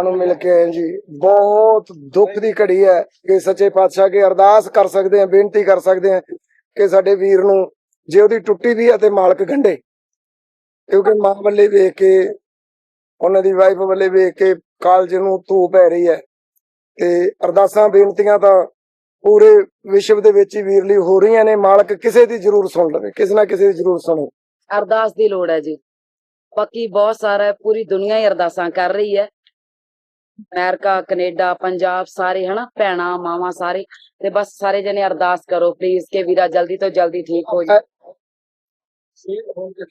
ਭਰਾਵਾਂ ਨੂੰ ਮਿਲ ਕੇ ਆਏ ਜੀ, ਬਹੁਤ ਦੁੱਖ ਦੀ ਘੜੀ ਹੈ ਕਿ ਸੱਚੇ ਪਾਤਸ਼ਾਹ ਕੇ ਅਰਦਾਸ ਕਰ ਸਕਦੇ ਆ ਬੇਨਤੀ ਕਰ ਸਕਦੇ ਆ ਕਿ ਸਾਡੇ ਵੀਰ ਨੂੰ ਜੇ ਉਹਦੀ ਟੁੱਟੀ ਵੀ ਹੈ ਤੇ ਮਾਲਕ ਗੰਢੇ। ਕਿਉਂਕਿ ਮਾਂ ਵੱਲੇ ਵੇਖ ਕੇ, ਉਹਨਾਂ ਦੀ ਵਾਈਫ ਵੱਲੇ ਵੇਖ ਕੇ ਕਾਲਜ ਨੂੰ ਧੂ ਪੈ ਰਹੀ ਹੈ ਤੇ ਅਰਦਾਸਾਂ, ਬੇਨਤੀਆਂ ਤਾਂ ਪੂਰੇ ਵਿਸ਼ਵ ਦੇ ਵਿੱਚ ਹੀ ਵੀਰ ਲਈ ਹੋ ਰਹੀਆਂ ਨੇ। ਮਾਲਕ ਕਿਸੇ ਦੀ ਜ਼ਰੂਰ ਸੁਣ ਲਵੇ, ਕਿਸੇ ਨਾ ਕਿਸੇ ਦੀ ਜ਼ਰੂਰ ਸੁਣੇ। ਅਰਦਾਸ ਦੀ ਲੋੜ ਹੈ ਜੀ। ਬਾਕੀ ਬਹੁਤ ਸਾਰਾ ਪੂਰੀ ਦੁਨੀਆ ਹੀ ਅਰਦਾਸਾਂ ਕਰ ਰਹੀ ਹੈ। ਅਮਰੀਕਾ ਕੈਨੇਡਾ ਪੰਜਾਬ ਸਾਰੇ ਹਨਾ ਭੈਣਾਂ ਮਾਵਾਂ ਸਾਰੇ ਤੇ ਬਸ ਸਾਰੇ ਜਣੇ ਅਰਦਾਸ ਕਰੋ ਪਲੀਜ਼ ਕਿ ਵੀਰਾ ਜਲਦੀ ਤੋਂ ਜਲਦੀ ਠੀਕ ਹੋ ਜਾਏ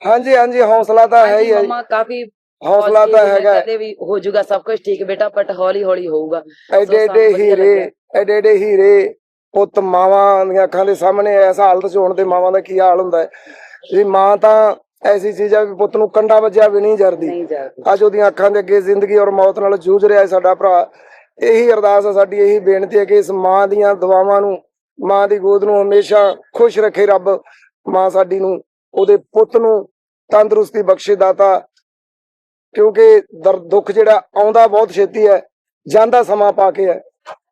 ਹਾਂਜੀ ਹਾਂਜੀ ਹੌਸਲਾ ਤਾਂ ਹੈ ਹੀ ਹੈ ਜੀ। ਮਮਾ ਕਾਫੀ ਹੌਸਲਾ ਤਾਂ ਹੈਗਾ ਹੈ। ਕਹਿੰਦੇ ਵੀ ਹੋ ਜਾਊਗਾ ਸਭ ਕੁਝ ਠੀਕ ਬੇਟਾ ਬਟ ਹੌਲੀ ਹੌਲੀ ਹੋਊਗਾ ਐਡੇ ਐਡੇ ਹੀਰੇ। ਐਡੇ ਐਡੇ ਹੀਰੇ ਪੁੱਤ ਮਾਵਾਂ ਦੀਆਂ ਅੱਖਾਂ ਦੇ ਸਾਹਮਣੇ ਐਸਾ ਹਾਲਤ ਚ ਹੋਣ ਤੇ ਮਾਵਾਂ ਦਾ ਕੀ ਹਾਲ ਹੁੰਦਾ ਹੈ ਵੀ ਮਾਂ ਤਾਂ ਐਸੀ ਚੀਜ਼ ਆ ਵੀ ਪੁੱਤ ਨੂੰ ਕੰਡਾ ਵੱਜਿਆ ਵੀ ਨਹੀਂ ਜਰਦੀ। ਨਹੀਂ ਜਾ ਅੱਜ ਉਹਦੀਆਂ ਅੱਖਾਂ ਦੇ ਅੱਗੇ ਜ਼ਿੰਦਗੀ ਔਰ ਮੌਤ ਨਾਲ ਜੂਝ ਰਿਹਾ ਹੈ ਸਾਡਾ ਭਰਾ। ਇਹੀ ਅਰਦਾਸ ਹੈ ਸਾਡੀ ਇਹੀ ਬੇਨਤੀ ਹੈ ਕਿ ਇਸ ਮਾਂ ਦੀਆਂ ਦੁਆਵਾਂ ਨੂੰ ਮਾਂ ਦੀ ਗੋਦ ਨੂੰ ਹਮੇਸ਼ਾ ਖੁਸ਼ ਰੱਖੇ ਰੱਬ। ਮਾਂ ਸਾਡੀ ਨੂੰ ਉਹਦੇ ਪੁੱਤ ਨੂੰ ਤੰਦਰੁਸਤੀ ਬਖਸ਼ੇ ਦਾਤਾ। ਕਿਉਂਕਿ ਦਰਦ ਦੁੱਖ ਜਿਹੜਾ ਆਉਂਦਾ ਬਹੁਤ ਛੇਤੀ ਹੈ ਜਾਂਦਾ ਸਮਾਂ ਪਾ ਕੇ ਹੈ।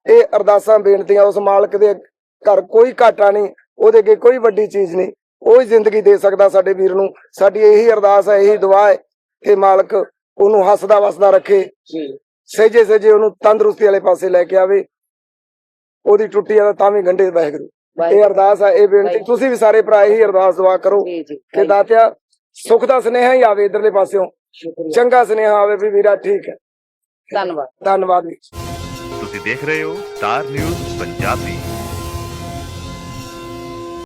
ਇਹ ਅਰਦਾਸਾਂ ਬੇਨਤੀਆਂ ਉਸ ਮਾਲਕ ਦੇ ਘਰ ਕੋਈ ਘਾਟਾ ਨਹੀਂ ਉਹਦੇ ਅੱਗੇ ਕੋਈ ਵੱਡੀ ਚੀਜ਼ ਨਹੀਂ। ਉਹ ਹੀ ਜ਼ਿੰਦਗੀ ਦੇ ਸਕਦਾ ਸਾਡੇ ਵੀਰ ਨੂੰ। ਸਾਡੀ ਇਹੀ ਅਰਦਾਸ ਹੈ ਇਹੀ ਦੁਆ ਹੈ ਕਿ ਮਾਲਕ ਉਹਨੂੰ ਹੱਸਦਾ ਵਸਦਾ ਰੱਖੇ। ਜੀ। ਸਹਿਜੇ ਸਹਿਜੇ ਉਹਨੂੰ ਤੰਦਰੁਸਤੀ ਵਾਲੇ ਪਾਸੇ ਲੈ ਕੇ ਆਵੇ। ਉਹਦੀ ਟੁੱਟੀ ਆ ਤਾਂ ਵੀ ਗੰਢੇ ਵਾਹਿਗੁਰੂ ਇਹ ਅਰਦਾਸ ਹੈ ਇਹ ਬੇਨਤੀ। ਤੁਸੀਂ ਵੀ ਸਾਰੇ ਭਰਾ ਇਹੀ ਅਰਦਾਸ ਦੁਆ ਕਰੋ ਕਿ ਦਾਤਿਆ ਸੁੱਖ ਦਾ ਸੁਨੇਹਾ ਹੀ ਆਵੇ ਇਧਰਲੇ ਪਾਸਿਓਂ। ਚੰਗਾ ਸੁਨੇਹਾ ਆਵੇ ਵੀ ਵੀਰਾ ਠੀਕ ਹੈ। ਧੰਨਵਾਦ। ਧੰਨਵਾਦ ਤੁਸੀਂ ਦੇਖ ਰਹੇ ਹੋ ਸਟਾਰ ਨਿਊਜ਼ ਪੰਜਾਬੀ।